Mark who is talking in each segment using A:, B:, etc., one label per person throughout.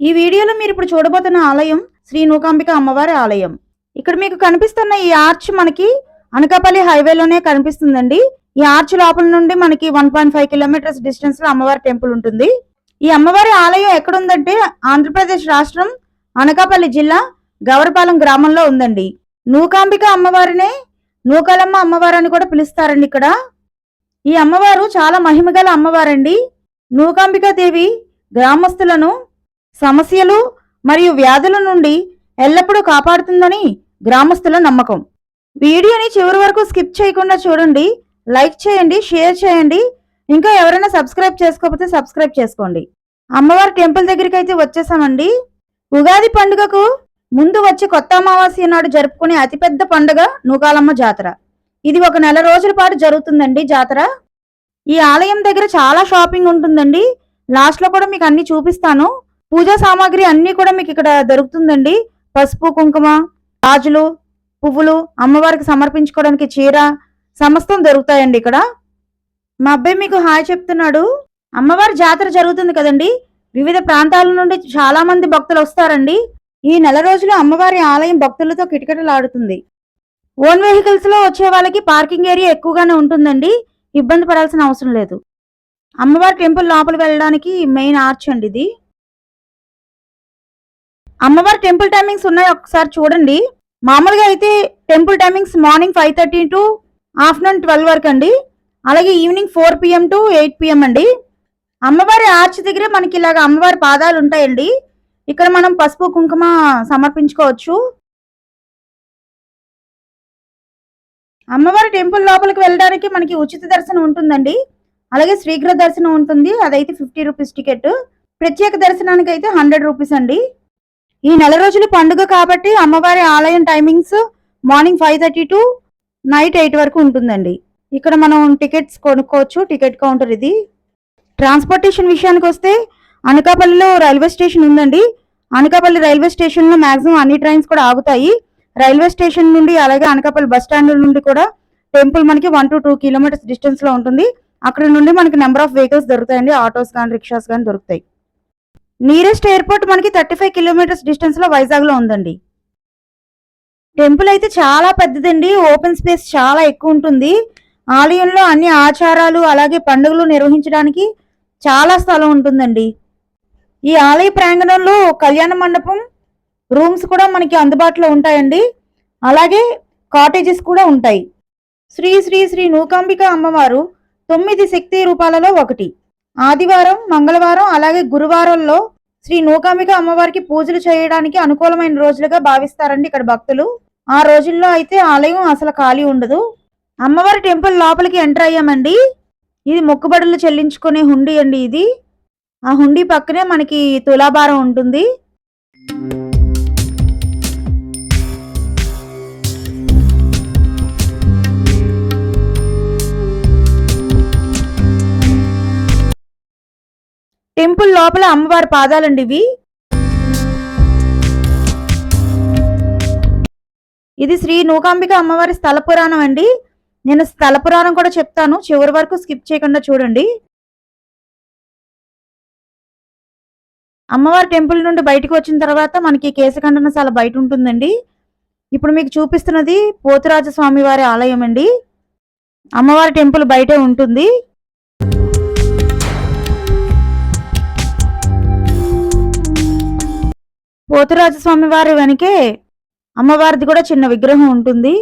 A: ఈ వీడియోలో మీరు ఇప్పుడు చూడబోతున్న ఆలయం శ్రీ నూకాంబిక అమ్మవారి ఆలయం. ఇక్కడ మీకు కనిపిస్తున్న ఈ ఆర్చ్ మనకి అనకాపల్లి హైవేలోనే కనిపిస్తుందండి. ఈ ఆర్చ్ లోపల నుండి మనకి వన్ పాయింట్ ఫైవ్ కిలోమీటర్స్ డిస్టెన్స్లో అమ్మవారి టెంపుల్ ఉంటుంది. ఈ అమ్మవారి ఆలయం ఎక్కడుందంటే ఆంధ్రప్రదేశ్ రాష్ట్రం అనకాపల్లి జిల్లా గవరపాలెం గ్రామంలో ఉందండి. నూకాంబిక అమ్మవారినే నూకాలమ్మ అమ్మవారు అని కూడా పిలుస్తారండి ఇక్కడ. ఈ అమ్మవారు చాలా మహిమగల అమ్మవారండి. నూకాంబికా దేవి గ్రామస్తులను సమస్యలు మరియు వ్యాధుల నుండి ఎల్లప్పుడూ కాపాడుతుందని గ్రామస్తుల నమ్మకం. వీడియోని చివరి వరకు స్కిప్ చేయకుండా చూడండి లైక్ చేయండి షేర్ చేయండి. ఇంకా ఎవరైనా సబ్స్క్రైబ్ చేసుకోకపోతే సబ్స్క్రైబ్ చేసుకోండి. అమ్మవారి టెంపుల్ దగ్గరికి అయితే వచ్చేసామండి. ఉగాది పండుగకు ముందు వచ్చి కొత్త అమావాస్య నాడు జరుపుకునే అతిపెద్ద పండుగ నూకాలమ్మ జాతర. ఇది ఒక నెల రోజుల పాటు జరుగుతుందండి జాతర. ఈ ఆలయం దగ్గర చాలా షాపింగ్ ఉంటుందండి. లాస్ట్లో కూడా మీకు అన్ని చూపిస్తాను. పూజా సామాగ్రి అన్ని కూడా మీకు ఇక్కడ దొరుకుతుందండి. పసుపు కుంకుమ గాజులు పువ్వులు అమ్మవారికి సమర్పించుకోవడానికి చీర సమస్తం దొరుకుతాయండి ఇక్కడ. మా అబ్బాయి మీకు హాయ్ చెప్తున్నాడు. అమ్మవారి జాతర జరుగుతుంది కదండి. వివిధ ప్రాంతాల నుండి చాలా మంది భక్తులు వస్తారండి. ఈ నెల రోజులు అమ్మవారి ఆలయం భక్తులతో కిటకిటలాడుతుంది. ఓన్ వెహికల్స్లో వచ్చే వాళ్ళకి పార్కింగ్ ఏరియా ఎక్కువగానే ఉంటుందండి. ఇబ్బంది పడాల్సిన అవసరం లేదు. అమ్మవారి టెంపుల్ లోపల వెళ్ళడానికి మెయిన్ ఆర్చ్ అండి ఇది. అమ్మవారి టెంపుల్ టైమింగ్స్ ఉన్నాయి ఒకసారి చూడండి. మామూలుగా అయితే temple timings morning five thirty to afternoon twelve వరకు అండి. అలాగే evening four PM to eight PM అండి. అమ్మవారి ఆర్చ్ దగ్గరే మనకి ఇలాగ అమ్మవారి పాదాలు ఉంటాయండి. ఇక్కడ మనం పసుపు కుంకుమ సమర్పించుకోవచ్చు. అమ్మవారి టెంపుల్ లోపలికి వెళ్ళడానికి మనకి ఉచిత దర్శనం ఉంటుందండి. అలాగే శ్రీగ్ర దర్శనం ఉంటుంది. అదైతే ఫిఫ్టీ రూపీస్ టికెట్. ప్రత్యేక దర్శనానికి అయితే హండ్రెడ్ రూపీస్ అండి. ఈ నెల రోజులు పండుగ కాబట్టి అమ్మవారి ఆలయం timings morning five thirty to night eight వరకు ఉంటుందండి. ఇక్కడ మనం టికెట్స్ కొనుక్కోవచ్చు టికెట్ కౌంటర్ ఇది. ట్రాన్స్పోర్టేషన్ విషయానికి వస్తే అనకాపల్లిలో రైల్వే స్టేషన్ ఉందండి. అనకాపల్లి రైల్వే స్టేషన్లో మాక్సిమం అన్ని ట్రైన్స్ కూడా ఆగుతాయి. రైల్వే స్టేషన్ నుండి అలాగే అనకాపల్లి బస్ స్టాండ్ నుండి కూడా టెంపుల్ మనకి వన్ టు టూ కిలోమీటర్స్ డిస్టెన్స్లో ఉంటుంది. అక్కడ నుండి మనకి నెంబర్ ఆఫ్ వెహికల్స్ దొరుకుతాయండి. ఆటోస్ కానీ రిక్షాస్ కానీ దొరుకుతాయి. నియరెస్ట్ ఎయిర్పోర్ట్ మనకి థర్టీ ఫైవ్ కిలోమీటర్స్ డిస్టెన్స్లో వైజాగ్లో ఉందండి. టెంపుల్ అయితే చాలా పెద్దదండి. ఓపెన్ స్పేస్ చాలా ఎక్కువ ఉంటుంది. ఆలయంలో అన్ని ఆచారాలు అలాగే పండుగలు నిర్వహించడానికి చాలా స్థలం ఉంటుందండి. ఈ ఆలయ ప్రాంగణంలో కళ్యాణ మండపం రూమ్స్ కూడా మనకి అందుబాటులో ఉంటాయండి. అలాగే కాటేజెస్ కూడా ఉంటాయి. శ్రీ శ్రీ శ్రీ నూకాంబిక అమ్మవారు తొమ్మిది శక్తి రూపాలలో ఒకటి. ఆదివారం మంగళవారం అలాగే గురువారంలో శ్రీ నూకాంబిక అమ్మవారికి పూజలు చేయడానికి అనుకూలమైన రోజులుగా భావిస్తారండి ఇక్కడ భక్తులు. ఆ రోజుల్లో అయితే ఆలయం అసలు ఖాళీ ఉండదు. అమ్మవారి టెంపుల్ లోపలికి ఎంటర్ అయ్యామండి. ఇది మొక్కుబడులు చెల్లించుకునే హుండీ అండి ఇది. ఆ హుండీ పక్కనే మనకి తులాభారం ఉంటుంది. టెంపుల్ లోపల అమ్మవారి పాదాలండి ఇవి. ఇది శ్రీ నూకాంబిక అమ్మవారి స్థల పురాణం అండి. నేను స్థల పురాణం కూడా చెప్తాను. చివరి వరకు స్కిప్ చేయకుండా చూడండి. అమ్మవారి టెంపుల్ నుండి బయటకు వచ్చిన తర్వాత మనకి కేశఖండనశాల బయట ఉంటుందండి. ఇప్పుడు మీకు చూపిస్తున్నది పోతురాజ స్వామి వారి ఆలయం అండి. అమ్మవారి టెంపుల్ బయటే ఉంటుంది. పోతురాజస్వామి వారి వెనకే అమ్మవారిది కూడా చిన్న విగ్రహం ఉంటుంది.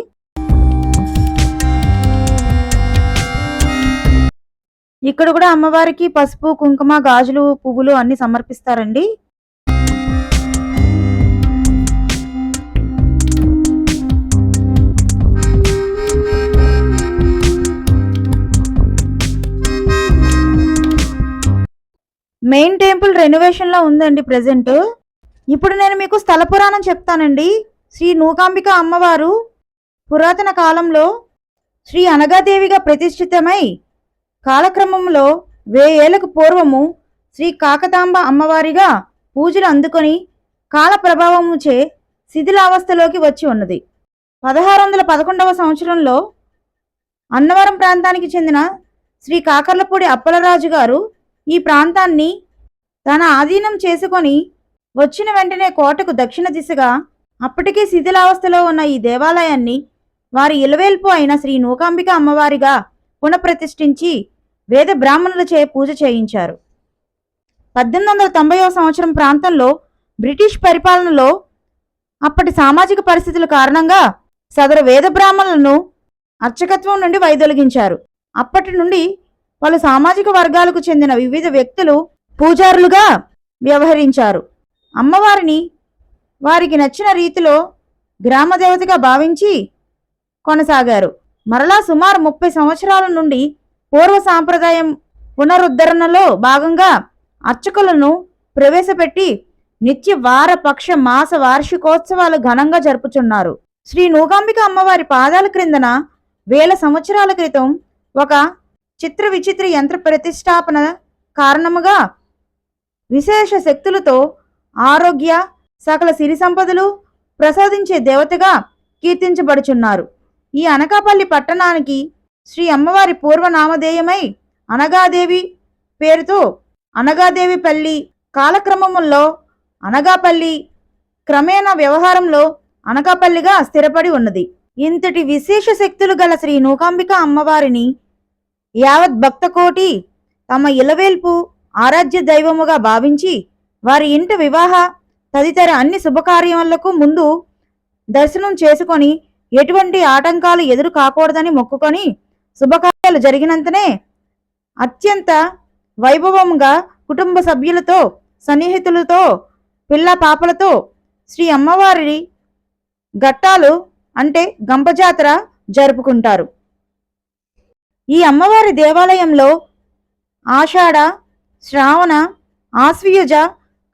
A: ఇక్కడ కూడా అమ్మవారికి పసుపు కుంకుమ గాజులు పువ్వులు అన్ని సమర్పిస్తారండి. మెయిన్ టెంపుల్ రెనోవేషన్లో ఉందండి ప్రెసెంట్ ఇప్పుడు నేను మీకు స్థల పురాణం చెప్తానండి. శ్రీ నూకాంబిక అమ్మవారు పురాతన కాలంలో శ్రీ అనగాదేవిగా ప్రతిష్ఠితమై కాలక్రమంలో వేయేళ్ళకు పూర్వము శ్రీ కాకతాంబ అమ్మవారిగా పూజలు అందుకొని కాల ప్రభావముచే శిథిలావస్థలోకి వచ్చి ఉన్నది. పదహారు వందల పదకొండవ సంవత్సరంలో అన్నవరం ప్రాంతానికి చెందిన శ్రీ కాకర్లపూడి అప్పలరాజు గారు ఈ ప్రాంతాన్ని తన ఆధీనం చేసుకొని వచ్చిన వెంటనే కోటకు దక్షిణ దిశగా అప్పటికే శిథిలావస్థలో ఉన్న ఈ దేవాలయాన్ని వారి ఇలవేల్పు అయిన శ్రీ నూకాంబిక అమ్మవారిగా పునఃప్రతిష్ఠించి వేద బ్రాహ్మణులచే పూజ చేయించారు. పద్దెనిమిది వందల తొంభైవ సంవత్సరం ప్రాంతంలో బ్రిటిష్ పరిపాలనలో అప్పటి సామాజిక పరిస్థితుల కారణంగా సదరు వేద బ్రాహ్మణులను అర్చకత్వం నుండి వైదొలిగించారు. అప్పటి నుండి పలు సామాజిక వర్గాలకు చెందిన వివిధ వ్యక్తులు పూజారులుగా వ్యవహరించారు. అమ్మవారిని వారికి నచ్చిన రీతిలో గ్రామదేవతగా భావించి కొనసాగారు. మరలా సుమారు ముప్పై సంవత్సరాల నుండి పూర్వ సాంప్రదాయం పునరుద్ధరణలో భాగంగా అర్చకులను ప్రవేశపెట్టి నిత్య వార పక్ష మాస వార్షికోత్సవాలు ఘనంగా జరుపుచున్నారు. శ్రీ నూగాంబిక అమ్మవారి పాదాల క్రిందన వేల సంవత్సరాల క్రితం ఒక చిత్ర విచిత్ర యంత్ర ప్రతిష్టాపన కారణముగా విశేష శక్తులతో ఆరోగ్య సకల సిరి సంపదలు ప్రసాదించే దేవతగా కీర్తించబడుచున్నారు. ఈ అనకాపల్లి పట్టణానికి శ్రీ అమ్మవారి పూర్వనామధేయమై అనగాదేవి పేరుతో అనగాదేవి పల్లి కాలక్రమముల్లో అనగాపల్లి క్రమేణా వ్యవహారంలో అనకాపల్లిగా స్థిరపడి ఉన్నది. ఇంతటి విశేష శక్తులు గల శ్రీ నూకాంబిక అమ్మవారిని యావత్ భక్తకోటి తమ ఇలవేల్పు ఆరాధ్య దైవముగా భావించి వారి ఇంటి వివాహ తదితర అన్ని శుభకార్యములకు ముందు దర్శనం చేసుకొని ఎటువంటి ఆటంకాలు ఎదురు కాకూడదని మొక్కుకొని శుభకార్యాలు జరిగినంతనే అత్యంత వైభవంగా కుటుంబ సభ్యులతో సన్నిహితులతో పిల్ల పాపలతో శ్రీ అమ్మవారి ఘట్టాలు అంటే గంపజాతర జరుపుకుంటారు. ఈ అమ్మవారి దేవాలయంలో ఆషాఢ శ్రావణ ఆశ్వయుజ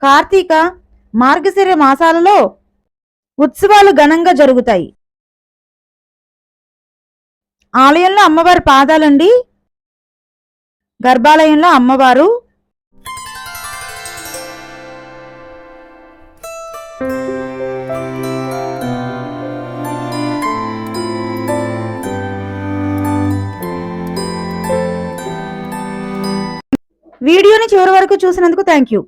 A: కార్తీక మార్గశిర మాసాలలో ఉత్సవాలు ఘనంగా జరుగుతాయి. ఆలయంలో అమ్మవారి పాదాలండి. గర్భాలయంలో అమ్మవారు. వీడియోని చివరి వరకు చూసినందుకు థ్యాంక్ యూ.